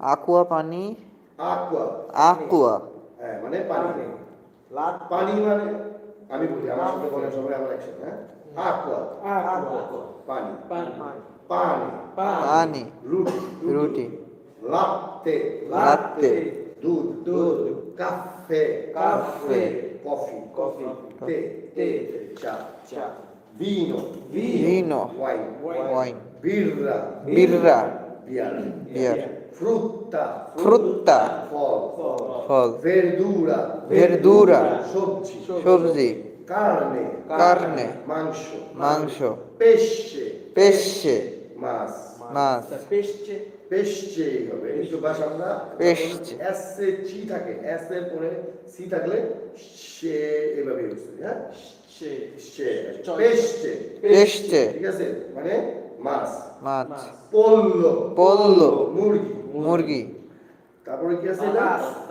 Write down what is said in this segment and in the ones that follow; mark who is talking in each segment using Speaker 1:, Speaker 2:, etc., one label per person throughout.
Speaker 1: Aqua পানি
Speaker 2: aqua.
Speaker 1: Aqua
Speaker 2: হ্যাঁ মানে পানি
Speaker 3: লাট
Speaker 2: পানি মানে আমি বলি আমার সাথে বলেন সবাই আমার একসাথে হ্যাঁ? Aqua.
Speaker 3: Aqua.
Speaker 2: পানি।
Speaker 3: পানি।
Speaker 2: পানি।
Speaker 1: পানি।
Speaker 2: রুটি।
Speaker 1: রুটি।
Speaker 2: latte
Speaker 1: লাত্তে
Speaker 2: দুধ।
Speaker 3: দুধ।
Speaker 2: caffè
Speaker 3: caffè
Speaker 2: coffee.
Speaker 3: কফি।
Speaker 2: তে।
Speaker 3: তে।
Speaker 2: চা।
Speaker 3: চা।
Speaker 2: vino
Speaker 1: ভিনো
Speaker 2: wine
Speaker 1: ওয়াইন
Speaker 2: birra
Speaker 1: বিররা
Speaker 2: বিয়ার।
Speaker 1: বিয়ার।
Speaker 2: Frutta
Speaker 1: ফ্রুত্তা
Speaker 2: ফল
Speaker 1: ফল
Speaker 2: verdura
Speaker 1: ভেরদুরা
Speaker 2: সবজি
Speaker 1: সবজি
Speaker 2: carne.
Speaker 1: কার্নে
Speaker 2: মাংস
Speaker 1: মাংস
Speaker 2: pesce.
Speaker 1: পেশে
Speaker 2: মাছ
Speaker 1: মাছ
Speaker 3: পেশছে
Speaker 2: পেশছে হবে একটু বাস আমরা
Speaker 1: পেশছে।
Speaker 2: এস এ চি থাকে এস এর পরে সি থাকলে সে এভাবে ইউজ করি হ্যাঁ
Speaker 3: সে
Speaker 2: সে
Speaker 3: চল।
Speaker 2: পেশছে
Speaker 1: পেশছে
Speaker 2: ঠিক আছে মানে মাছ।
Speaker 1: মাছ।
Speaker 2: পল্ল।
Speaker 1: পল্ল।
Speaker 2: মুরগি।
Speaker 1: মুরগি।
Speaker 2: তারপরে কি আছে এটা?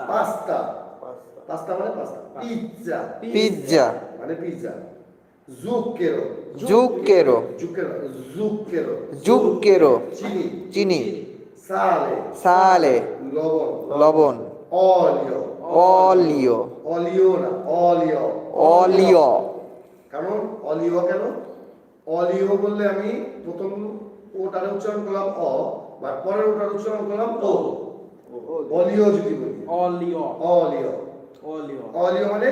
Speaker 3: পাস্তা।
Speaker 2: পাস্তা। পাস্তা। মানে পাস্তা। পিৎজা।
Speaker 1: পিৎজা।
Speaker 2: মানে পিৎজা। জুকেরো।
Speaker 1: জুকেরো।
Speaker 2: জুকেরো। জুকেরো।
Speaker 1: জুকেরো।
Speaker 2: চিনি।
Speaker 1: চিনি।
Speaker 2: সালে।
Speaker 1: সালে।
Speaker 2: লবণ।
Speaker 1: লবণ।
Speaker 2: অলিও।
Speaker 1: অলিও।
Speaker 2: অলিও না অলিও।
Speaker 1: অলিও।
Speaker 2: কারণ অলিও কেন? অলিও বললে আমি প্রথম ওটার উচ্চারণ করলাম অ বা পরের ওটার উচ্চারণ করলাম ও। অলিও যদি বলি।
Speaker 3: অলিও।
Speaker 2: অলিও।
Speaker 3: অলিও।
Speaker 2: অলিও মানে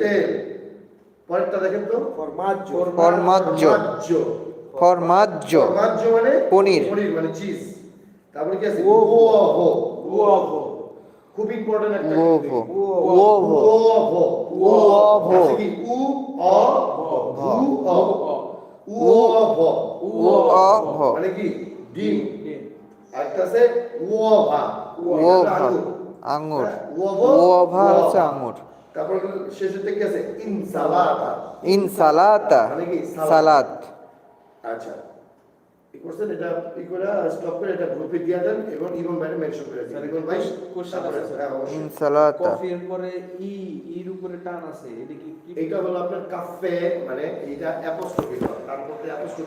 Speaker 3: তেল।
Speaker 2: পরেরটা দেখেন তো।
Speaker 3: ফরমাজ্জো।
Speaker 1: ফরমাজ্জো।
Speaker 2: ফরমাজ্জো।
Speaker 1: ফরমাজ্জো।
Speaker 2: মানে
Speaker 1: পনির।
Speaker 2: পনির মানে চিজ তারপরে কি আছে?
Speaker 3: ও ও ও
Speaker 2: উওভো
Speaker 3: উওভো
Speaker 2: খুব ইম্পর্টেন্ট একটা
Speaker 1: ও ও ও ও ও ও ও ও
Speaker 2: উওভো
Speaker 1: ওভো
Speaker 2: উওভো
Speaker 1: উওভো।
Speaker 2: আছে কি উ অ ভু অ
Speaker 1: ভ
Speaker 2: মানে কি? ডিম। আরেকটা আছে উওভা
Speaker 1: ওভা আঙুর। ওভা হচ্ছে আঙুর।
Speaker 2: তারপর শেষের কি আছে? ইনসালাতা।
Speaker 1: ইনসালাতা।
Speaker 2: মানে কি? সালাদ আচ্ছা। করছেন এটা ই করে স্টপ করে এটা গ্রুপে দিয়ে দেন এবং ইমন ভাই মেনশন করে দিন ইমন ভাই কোশ্চেন
Speaker 3: আছে।
Speaker 2: হ্যাঁ, অবশ্যই।
Speaker 1: ইনসালাতা
Speaker 3: কফির পরে ই ইর উপরে টান আছে এটা কি
Speaker 2: এটা হলো আপনার কাফে মানে এটা অ্যাপোস্ট্রফি তার মধ্যে অ্যাপোস্ট্রফি